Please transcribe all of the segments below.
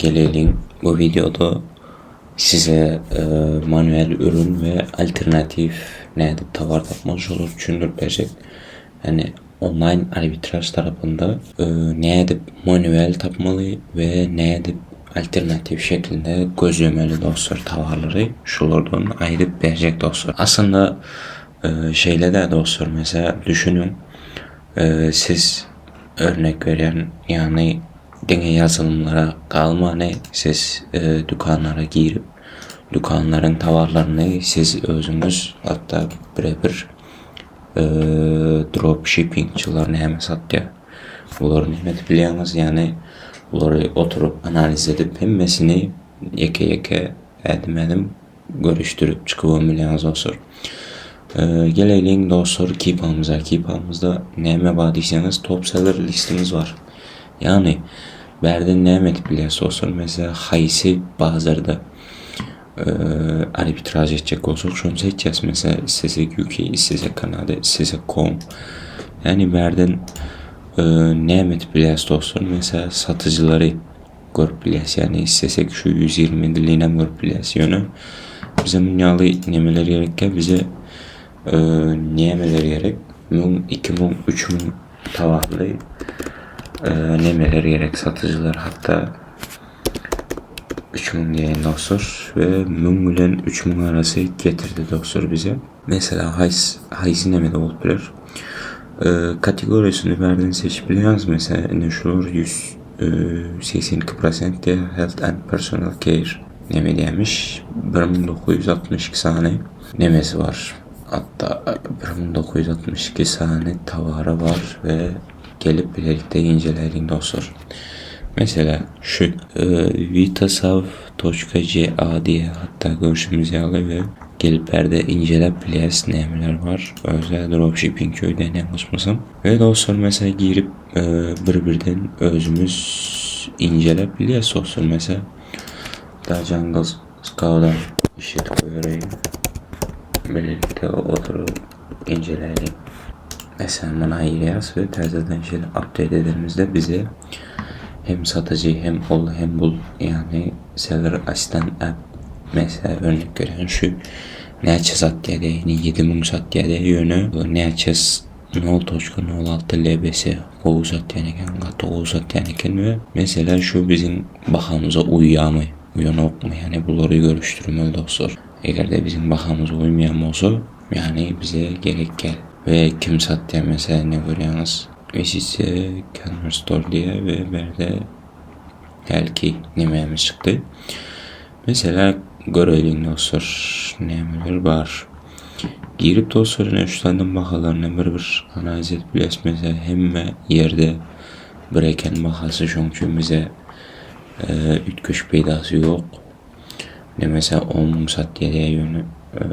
gelelim. Bu videoda size e, manuel ürün ve alternatif ne edip tavar tapmacı olur düşündürtecek. Yani online arbitraj tarafında e, ne edip manuel tapmalı ve ne edip alternatif şeklinde gözlemeli dostlar tavarları şulardan ayırıp verecek dostlar. Aslında e, şeyle de dostlar mesela düşünün e, siz örnek veren yani denge yazılımlara kalma ne siz e, dükkanlara girip dükkanların tavarlarını siz özünüz hatta birebir e, dropshippingçiler ne hemen satıyor. Bunları nimet biliyorsunuz yani bunları oturup analiz edip hemmesini yeke yeke edim edim görüştürüp çıkıp biliyorsunuz dostlar. Ee, gelelim dostlar Keepam'ıza. Keepam'ızda neme var deyseniz top seller listemiz var. Yani Berden Nemet bile dostlar mesela haysi bazıları e, arbitraj edecek olsak şunu seçeceğiz. Mesela istesek UK, istesek Kanada, istesek com. Yani Berden e, Nemet bile dostlar mesela satıcıları görüp biləs. Yani istesek şu 120 diline görüp biləs. Yani bize dünyalı nemeler gerekken bize e, nemeler gerek. 2000, 3000 tavallı e, nemeler gerek satıcılar hatta 3000 diyen dostlar ve 1000 ile 3000 arası getirdi dostlar bize. Mesela Hays, Hays'i nemede olup bilir. E, kategorisini verdiğini seçebiliyoruz. Mesela ne şu 100 e, 82% de Health and Personal Care neme demiş. 1962 saniye nemesi var. Hatta 1962 saniye tavarı var ve gelip birlikte inceleyin dostlar. Mesela şu e, vitasav.ca diye hatta görüşümüz yalı ve gelip perde incelep biliyaz neler var. Özel dropshipping köyden yanlışmasam. Ve dostlar mesela girip e, bir birden özümüz incelep biliyaz dostlar mesela. Da Jungle Scout'a işit koyarayım. Birlikte oturup inceleyelim. Mesela buna ayırıyoruz ve terziden şeyler update edildiğimizde bize hem satıcı hem ol hem bul yani seller asistan app mesela örnek gören şu neçe sat diye de yine 7000 sat diye de yönü neçe 0.06 LBS o sat yani kan o sat yani ve mesela şu bizim bakamıza uyuyor mu uyanık mı yani bunları görüştürmeli dostlar. Eğer de bizim bakamıza uymayan olsa yani bize gerek gel ve kim sat diye mesela ne görüyorsunuz ise Canvas Store diye ve berde belki nememiz çıktı. Mesela görelim dostlar nemeler var. Girip dostların ölçülerden bakalarına bir bir analiz et biles mesela hem yerde bıreken bakası çünkü bize e, ütköş peydası yok. Ne mesela 10 bin sat diye yönü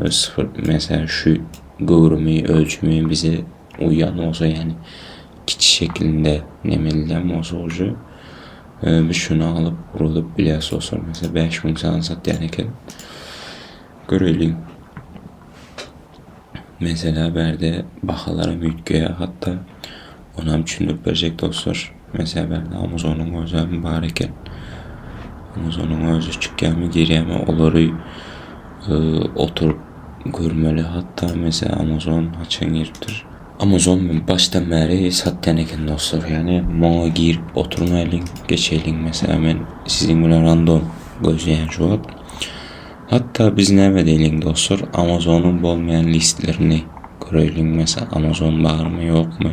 e, sıfır mesela şu gıvrımı ölçümü bize uyan olsa yani keçi şeklinde nemelden mosolcu ee, biz şunu alıp vurulup bilyası olsa mesela 5000 sana sat yanıken görelim mesela berde bakalara mütküye hatta ona düşünüp verecek dostlar mesela berde Amazon'un özel mübareken Amazon'un özü çıkken giriyeme oları e, oturup görmeli. Hatta mesela Amazon açan giriptir Amazon baştan beri sattan eken dostlar yani bana girip oturmayalım geçelim. Mesela ben sizin bilen random gözleyen şu an. Hatta biz ne edelim dostlar? Amazon'un olmayan listelerini görelim. Mesela Amazon var mı yok mu?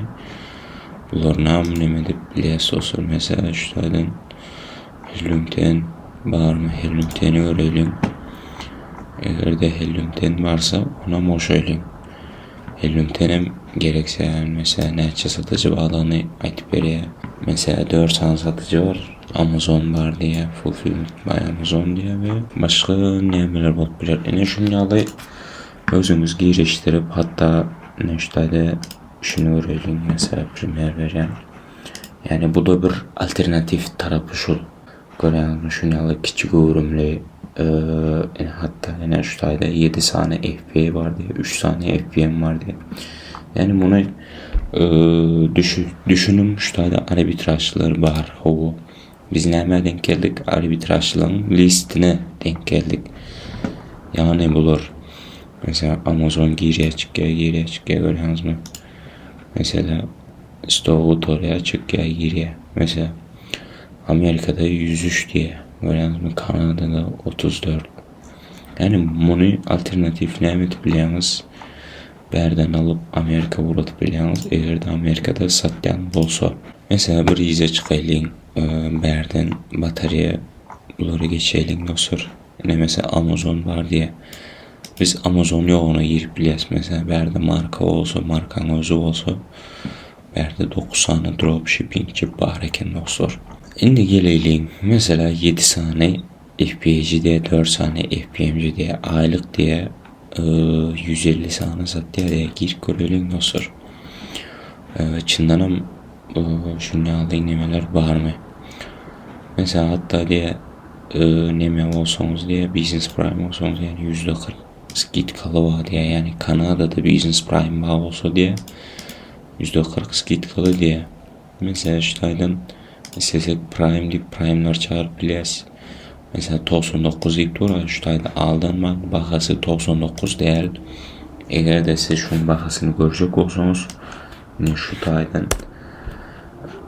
Bunlar ne demedi biliyaz dostlar? Mesela şu tane Helium'ten var mı? Helium'teni görelim eğer de Helium'ten varsa ona boş edelim Helium'tenim gerekse yani mesela neçe satıcı bağlanı aytıp veriyor. Mesela 4 tane satıcı var. Amazon var diye, Fulfillment by Amazon diye ve başka neler bulup bilir. Yani şunları özümüz giriştirip hatta neştede şunu öğrenelim mesela primer veren. Yani bu da bir alternatif tarafı şu. Gören şunları küçük ürünlü ee, yani hatta şu tane 7 tane FBA var diye 3 tane FBM var diye yani bunu e, düşün, düşünün şu tane arbitrajlar var o Biz neme denk geldik? Arbitrajlığın listine denk geldik. Yani bulur. Mesela Amazon giriye çıkıyor, giriye çıkıyor görüyorsunuz mu? Mesela Stoğut oraya çıkıyor, giriye. Mesela Amerika'da 103 diye. Mu? Kanada'da 34. Yani bunu alternatif ne biliyorsunuz? Berden alıp Amerika vurup biliyorsunuz. Eğer de Amerika'da satyan olsa. Mesela bir ize çıkayım. E, berden batarya bunları geçelim dostlar. Ne mesela Amazon var diye. Biz Amazon yoğuna girip biliyoruz. Mesela berde marka olsa, markanın özü olsa. Berde 9 tane dropshippingçi var eken dostlar. Şimdi gelelim. Mesela 7 tane FBA'ci diye 4 tane FBM'ci diye aylık diye e, 150 tane sat diye de gir görelim dostlar. E, Çındanım e, şunu aldığın nemeler var mı? Mesela hatta diye e, neme olsanız diye Business Prime olsanız yani yüzde kırk skit kalı diye yani Kanada'da Business Prime bağ olsa diye yüzde kırk skit kalı diye. Mesela şu aydan istesek Prime deyip Prime'lar çağırıp biliyoruz. Mesela 99 deyip durur şu ayda aldanmak bahası 99 değil. Eğer de siz şunun bahasını görecek olsanız yine şu aydan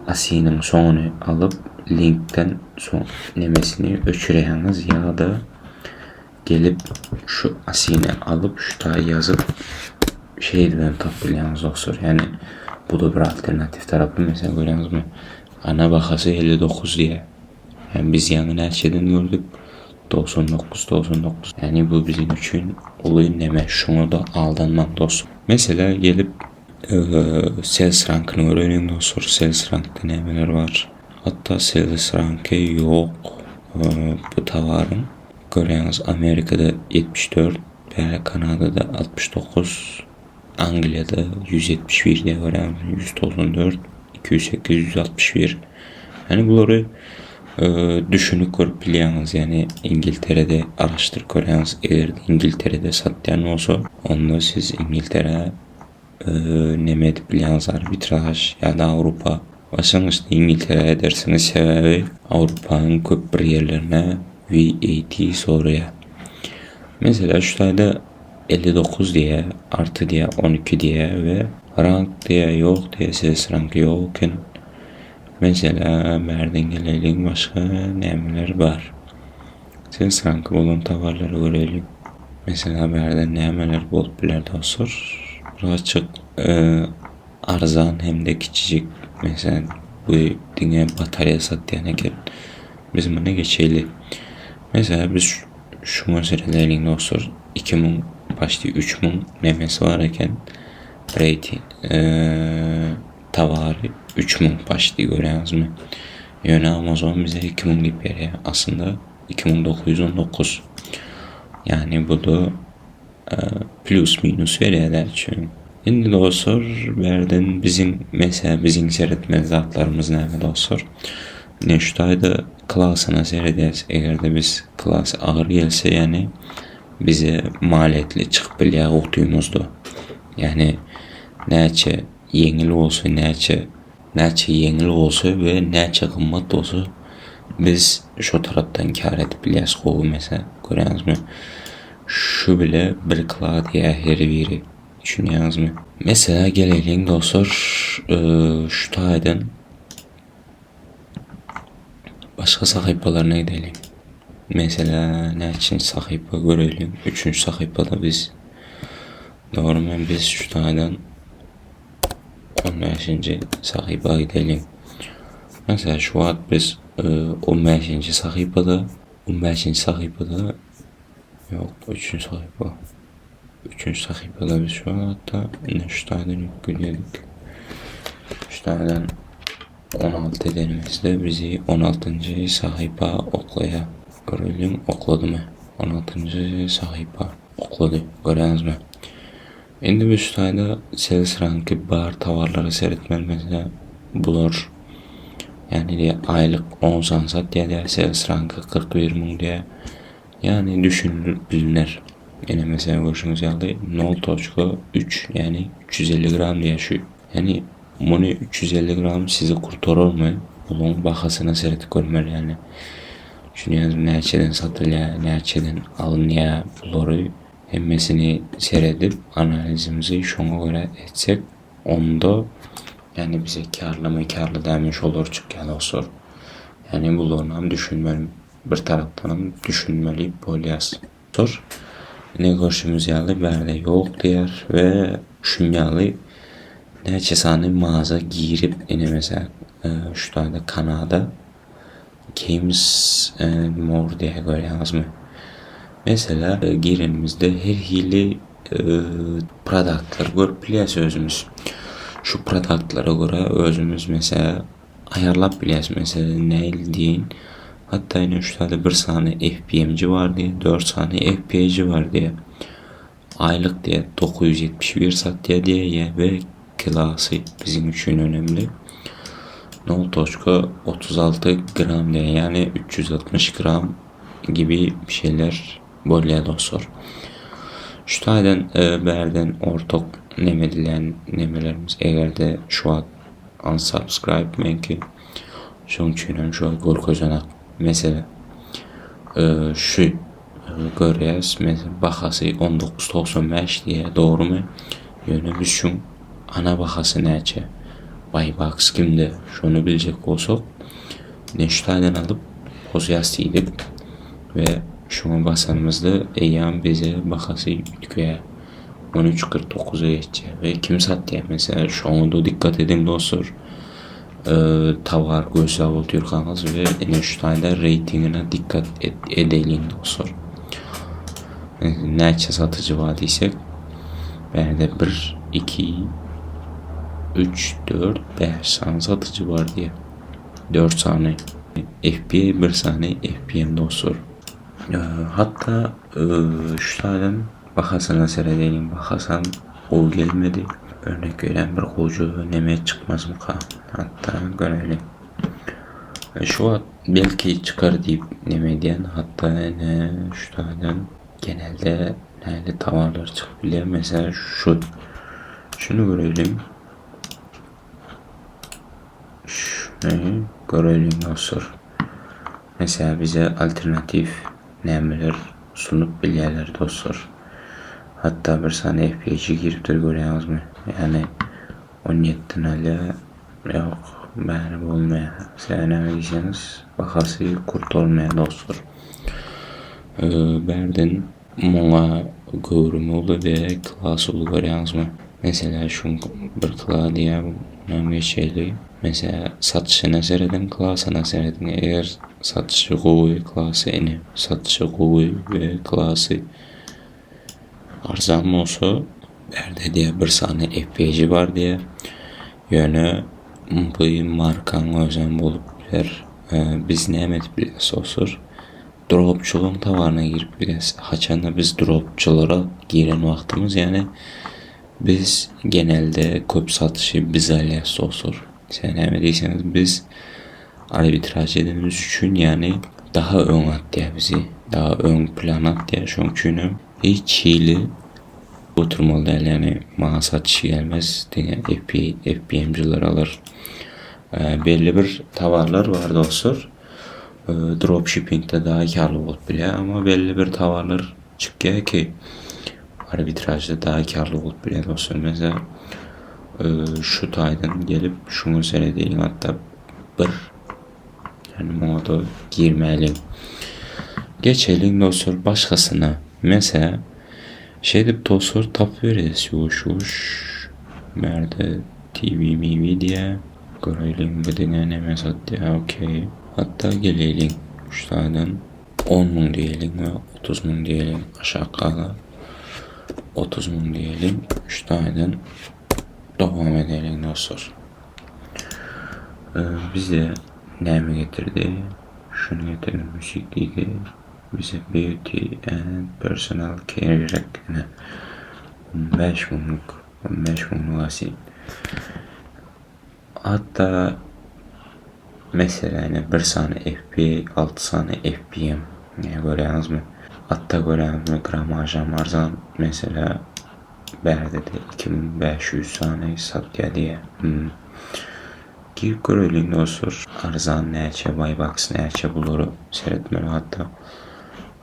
asinin sonunu alıp linkten son nemesini öçüreyeniz ya da gelip şu asini alıp şu ta yazıp şeyden tapılayanız dostlar. Yani bu da bir alternatif tarafı mesela görüyorsunuz mu? Ana bakası 59 diye. Yani biz yanın her şeyden gördük. 99 99. Yani bu bizim için olayın neme. Şunu da aldanmam dostum. Mesela gelip e, sales rankını öğrenin dostlar. Sales rankta neler var? Hatta sales rankı yok. E, bu tavarın. Görüyorsunuz Amerika'da 74 ve Kanada'da 69 Anglia'da 171 diye görüyorsunuz 194 208 161 yani bunları e, düşünüp biliyorsunuz. Yani İngiltere'de araştır görüyorsunuz. Eğer İngiltere'de satyan olsa onda siz İngiltere e, ne biliyorsunuz arbitraj ya da Avrupa Başlangıçta İngiltere edersiniz sebebi Avrupa'nın köp bir yerlerine VAT soruya. Mesela şu tane 59 diye artı diye 12 diye ve rank diye yok diye ses rank yokken mesela merden gelelim başka nemeler var. Ses rankı olan tavarları görelim. Mesela merden nemeler bol bilir dostlar. Açık e, arzan hem de küçücük mesela bu dünya batarya satyan eken biz buna geçeyli. Mesela biz şu meselelerin dostlar 2000 başta 3000 memesi var iken rating ee, tavarı 3000 başta görüyorsunuz mu? Amazon bize 2000 gibi veriyor. Aslında 2919. Yani bu da e, plus minus veriyorlar çünkü. Şimdi dostlar verden bizim mesela bizim seyretme zatlarımız ne dostlar? Neştayda klasına seyrederiz. Eğer de biz klas ağır gelse yani bize maliyetli çıkıp bile okuyumuzdu. Yani neçe yengil olsa neçe neçe yengil olsa ve neçe kımmat olsa biz şu taraftan kar edip biliyoruz kovu mesela mu? Şu bile bir diye her biri mu? Mesela gelelim dostlar şu taydan başka sayfalarına gidelim. Mesela ne için sayfa görelim. Üçüncü sayfada biz normal biz şu taydan 15. sayfa gidelim. Mesela şu an biz e, 15. sayfada 15. sayfada yok 3. sayfa 3. sayfada biz şu an hatta ne şu taydan yükledik. Şu taydan 16 edenimizde bizi 16. sayfa oklaya görelim okladı mı? 16. sayfa okladı gördünüz mü? Endi biz şutayda sales rankı bar tavarları seyretmel mesela bular yani diye aylık 10 sansat diye de sales rankı 41 mung diye yani düşünülür bilinir. Yine mesela görüşünüz geldi 0.3 yani 350 gram diye şu yani bunu 350 gram sizi kurtarır mı? bunun bahasına seyretip görmeli yani. Düşünüyoruz nerçeden satılıyor, nerçeden alınıyor bunları hemmesini seyredip analizimizi şuna göre etsek onda yani bize karlı mı karlı demiş olur çıkan olsun. Yani bunları hem düşünmeli bir taraftan hem düşünmeli bolyas. Sor. Ne görüşümüz yalı berde yok diyer ve şunyalı neçe sani mağaza girip yine mesela e, şu tane Kanada Games and More diye göre yazmıyor. Mesela e, girimizde her hili e, produktlar görüp özümüz. Şu produktlara göre özümüz mesela ayarlap biliyaz mesela ne deyin. Hatta yine şu tane bir saniye FPM'ci var diye, 4 saniye FP'ci var diye. Aylık diye 971 sat diye diye ya ve klası bizim için önemli. 0.36 gram diye yani 360 gram gibi bir şeyler bolya dostlar. Şu taydan e, berden ortak nemedilen nemelerimiz eğer de şu an unsubscribe menki şunun için şu an gol kozanak mesela e, şu e, görüyoruz mesela bahası 19.95 diye doğru mu? Yönümüz şu ana bahası nece? Buybacks kimde? Şunu bilecek olsak Neştay'dan alıp deyip ve şuna basanımızda eyyam bize bakası ütköye 13.49'a geçecek ve kim sat diye mesela şu anda dikkat edin dostlar. Ee, tavar göz avultuyorsanız ve Neştay'da reytingine dikkat ed edelim dostlar. Neçe satıcı var diysek ben de 1 2 3 4 5 tane satıcı var diye. 4 tane FBA bir tane FBM dostlar ee, hatta e, şu tane bakasana seyredelim bakasam o gelmedi. Örnek veren bir kocu neme çıkmaz mı ka? Hatta görelim. E, şu an belki çıkar deyip neme hatta ne şu tane genelde nerede tavarlar çıkabiliyor mesela şu. Şunu görelim. Şunu görelim dostlar mesela bize alternatif nemeler sunup bilyeler dostlar hatta bir saniye FPG'e girip de görüyoruz mu yani 17'den hala yok beğenip olmaya sen ne diyeceksiniz bakası kurt olmaya dostlar ee, berden Mona görümü oldu ve klas oldu görüyorsunuz mu? Mesela şu bir kla diye önemli şeyli. Mesela satışına seyredin, klasına seyredin. Eğer satışı kovuyu, klası eni, satışı kovuyu ve klası arzam olsa berde diye bir saniye FPG var diye yani bu markan özen bulup bir e, biz ne emet biliriz olsur dropçuluğun tavarına girip biliriz. Haçanda biz dropçulara giren vaktimiz yani biz genelde köp satışı biz alyası olsur. Sen emediyseniz biz arbitraj edemiz için yani daha ön at diye bizi daha ön plan at diye çünkü hiç hili oturmalı değil yani maha satışı gelmez diye FP, FPM'ciler alır. E, belli bir tavarlar var dostlar. E, dropshipping'de daha karlı olup bile ama belli bir tavarlar çıkıyor ki arbitrajda daha karlı olup bile dostlar. Mesela e, şu taydan gelip şunu seyredeyim hatta bir yani moda girmeliyim. Geçelim dostlar başkasına. Mesela şey de dostlar tap veririz yuş yuş. Nerede TV MV diye. Görelim bedene ne mesaj diye okey. Hatta gelelim şu taydan 10 mun diyelim ve 30 mun diyelim aşağı kala. 30 mun diyelim. Şu taydan devam edelim dostlar. Ee, bize ne mi getirdi? Şunu getirdi müzikliydi. Bize beauty and personal care hakkında 15 mumluk 15 mumluk asil. Hatta mesela yani bir saniye FP 6 saniye FPM ne görüyorsunuz mu? Hatta görüyorsunuz mu gramaj arzan mesela De 2500 saniye sat diye. Hmm. Girip görelim dostlar. Arzan neyçe, Buybox neyçe buluru seyretmeli hatta.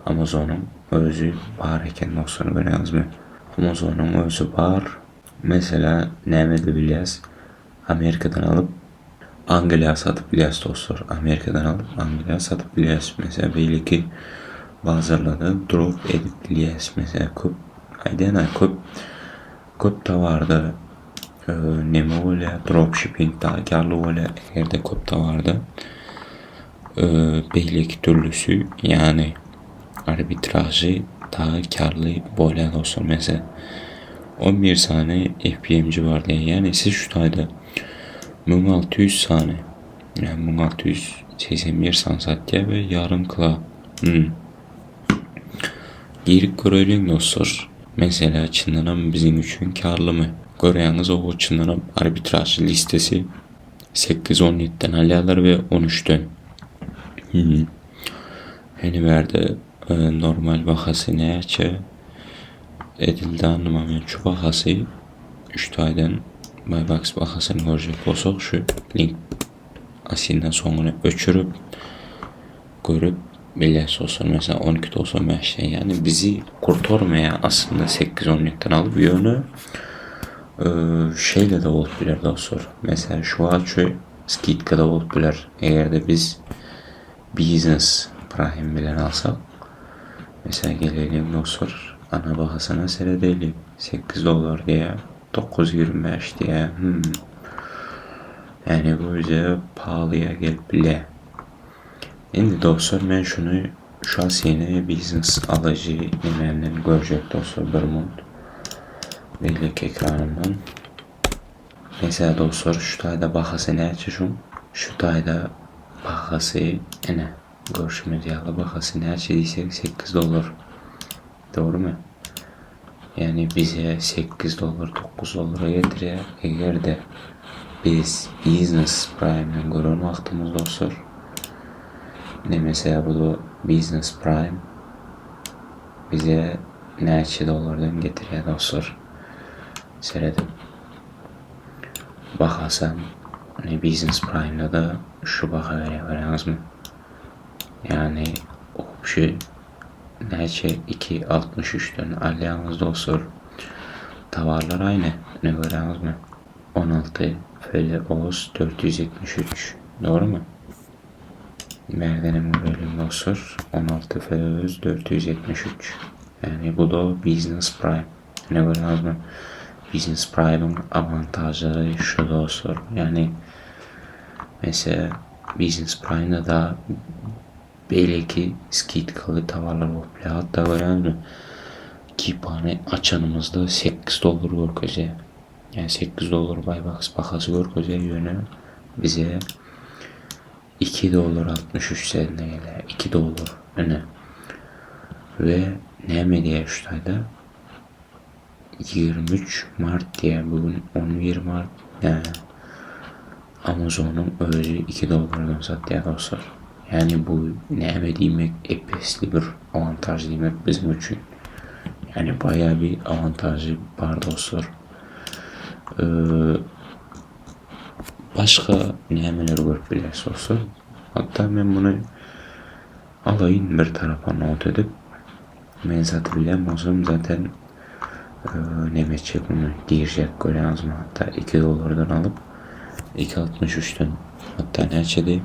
Amazon'un özü var dostlar görüyorsunuz mu? Amazon'un özü var. Mesela ne edebiliriz? Amerika'dan alıp Anglia'ya satıp biliyoruz dostlar. Amerika'dan alıp Anglia'ya satıp biliyoruz. Mesela belli ki bazıları drop edip biliyoruz. Mesela köp, aydan köp, de vardı. Ee, neme öyle dropshipping daha karlı öyle eğer de de vardı. Ee, belli ki türlüsü yani arbitrajı daha karlı böyle dostlar. Mesela 11 tane FPM'ci var diye. Yani siz şu tayda 1600 tane yani 1681 sansatya ve yarım kıla hmm. Girip görelim dostlar. Mesela çınlanan bizim için karlı mı? Görüyorsunuz o çınlanan arbitraj listesi 8-17'den alalar ve 13'ten. Hmm. Hani verdi e, normal bahası ne açı edildi anlamayan şu bahası 3 taydan Buybox bahasını görecek olsak şu link asinden sonunu öçürüp görüp bilet olsun mesela 12 olsun şey yani bizi kurtarmaya aslında 8-10'luktan alıp yönü e, şeyle de olabilir dostlar. Mesela şu an şu skitka da olabilir. Eğer de biz business prime bilen alsak mesela gelelim dostlar ana bahasına seyredelim 8 dolar diye 9.25 diye hmm. yani bu bize pahalıya gelip bile Şimdi dostlar ben şunu şahsiyene business alıcı nemenden görecek dostlar Bermud Bellek ekranından Mesela dostlar şu tayda bahası ne açışım şu tayda bahası ne görüşümüz yağlı bahası ne açıdiysek 8 dolar doğru mu? Yani bize 8 dolar 9 dolara getiriyor eğer de biz business prime'den gören vaktimiz dostlar ne mesela bu da Business Prime bize neçe dolardan getiriyor dostlar. Seyredip bakasam hani Business Prime'da da şu baka veriyor veriyorsunuz mu? Yani o şey neçe 2.63'ten alacağınız dostlar. Tavarlar aynı. Ne görüyorsunuz mu? 16 Feli Oğuz 473. Doğru mu? Merdenim bölüm dostlar 16 Feroz 473 yani bu da Business Prime ne gördünüz mü? Business Prime'ın avantajları şu dostlar yani mesela Business Prime'da da belki skit kalı tavalar oluyor hatta gördünüz mü? Kipane açanımızda 8 dolar görkece yani 8 dolar Buybox bakası görkece yönü bize 2 dolar 63 sentine geliyor. 2 dolar. Yani. Ve ne diye şurada 23 Mart diye bugün 11 Mart yani Amazon'un özü 2 dolardan satıyor dostlar. Yani bu ne demek epesli bir avantaj demek bizim için. Yani bayağı bir avantajı var dostlar. Ee, başka neler görüp dostlar. Hatta ben bunu alayım bir tarafa not edip ben zaten bilemezsem zaten e, ne meçe bunu girecek görüyorsunuz mu? Hatta 2 dolardan alıp 2.63'ten hatta neçede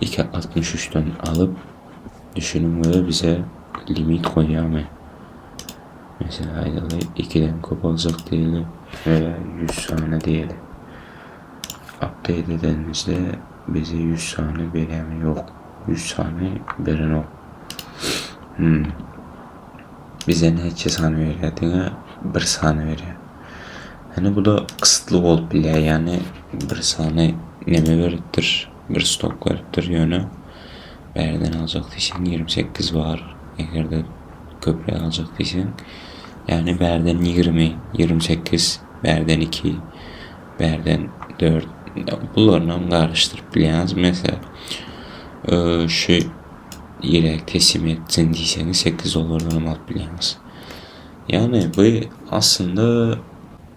2.63'ten alıp düşünün böyle bize limit koyuyor mu? Mesela aydalı 2'den kop alacak değil veya 100 tane değil. Update edenimizde bize 100 tane veren yok. 100 tane veren yok. Hmm. Bize neçe tane veriyordun bir tane veriyor. Yani bu da kısıtlı ol bile yani bir tane neme verittir, bir stok verittir yönü. Berden alacak diysen 28 var. Eğer de köprü alacak diysen yani berden 20, 28, berden 2, berden 4, bunlarla biliyorsunuz. Mesela e, şu yere teslim etsin diyseniz 8 dolardan alıp biliyorsunuz. Yani bu aslında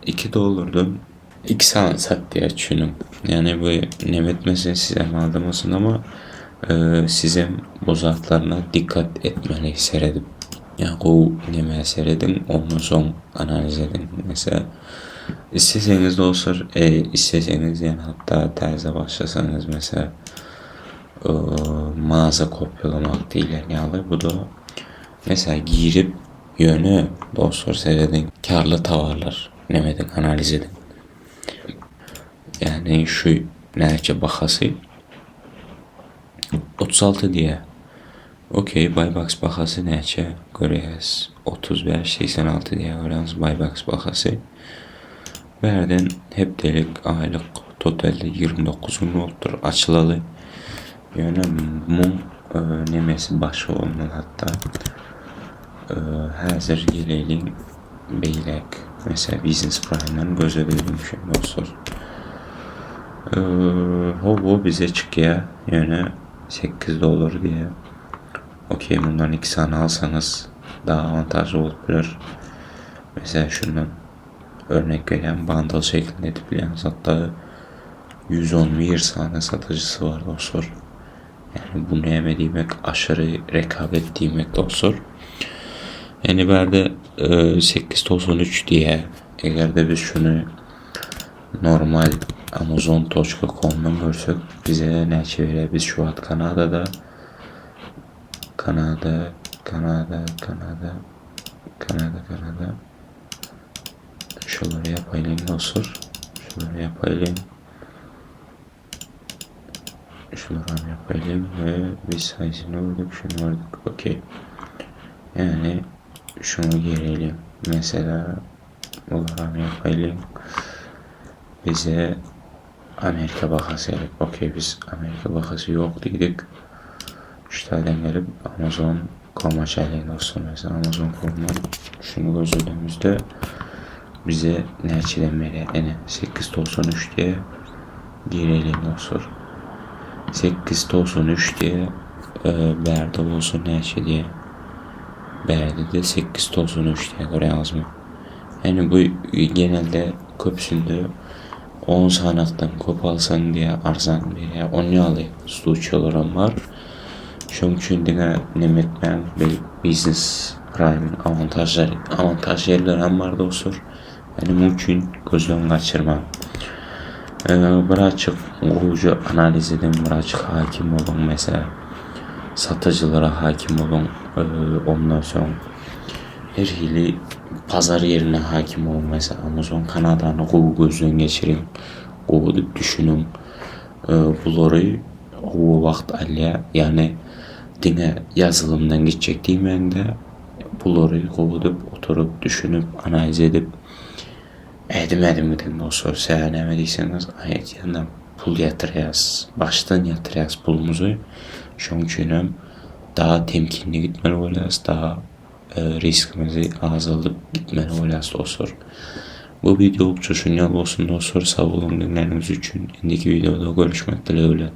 2 dolardan İkisi alsak diye düşünüyorum. Yani bu ne etmesin size malum olsun ama e, sizin bu zatlarına dikkat etmeli seyredip. Yani o neme seyredin ondan son analiz edin. Mesela isteseniz de olsun, e, isteseniz yani hatta terze başlasanız mesela e, mağaza kopyalamak değil yani bu da mesela girip yönü dostlar seyredin karlı tavarlar nemedin analiz edin. Yani şu nece bahası 36 diye. Okey buybox bahası nece görüyoruz 35 86 diye görüyoruz buybox bahası Verden hep delik aylık totalde 29 gün oldur açılalı yani mum e, nemesi başı olmalı hatta e, hazır gelelim beylek mesela business prime'dan göz edelim şimdi dostlar ee, Hobo bize çıkıyor yani 8 dolar diye. Okey bundan iki tane alsanız daha avantajlı olabilir. Mesela şundan örnek veren bundle şeklinde tipliyorsunuz. Hatta 111 tane satıcısı var dostlar. Yani bu neyme demek aşırı rekabet demek dostlar. Yani berde e, 8 93 diye eğer de biz şunu normal Amazon.com'dan görsek bize ne çevirir? Biz şu an Kanada'da Kanada Kanada Kanada Kanada Kanada şunları yapayım nasıl şunları yapayım. Şunları yapayım ve biz sayısını vurduk şunu vurduk okey. Yani şunu girelim mesela bunları yapayım. Bize Amerika bakası gelip okey biz Amerika bakası yok dedik. İşlerden gelip Amazon Com'a çelik dostum mesela Amazon Com'dan şunu gözlediğimizde bize nerçilemeli. Yani 893 diye girelim dostlar. 893 diye e, berdim olsun nerçi diye. Berdi de 893 diye göre yazma. Yani bu genelde köpsündü 10 sanattan kop alsan diye arzan diye onu alayım. Suçlularım var. Çünkü dine nimetmen bir business prime'in avantajları avantaj yerleri var dostlar. Bunun için gözden kaçırmam. Ee, birazcık ucu analiz edin, birazcık hakim olun mesela. Satıcılara hakim olun. Ee, ondan sonra her hili pazar yerine hakim olun mesela Amazon Kanada'nı kovu gözden geçirin kovu düşünün ee, bunları o vakt alya yani dine yazılımdan geçecek demeyin de bunları kovudup oturup düşünüp analiz edip edim edim gidin o sosyal demediyseniz ayet yanından pul yatırıyaz baştan yatırıyaz pulumuzu için daha temkinli gitmeli olacağız daha e, riskimizi azalıp gitmeli olacağız dostlar. Bu video oldukça şunyal olsun dostlar. Sağ olun dinleriniz için. İndiki videoda görüşmek dileğiyle.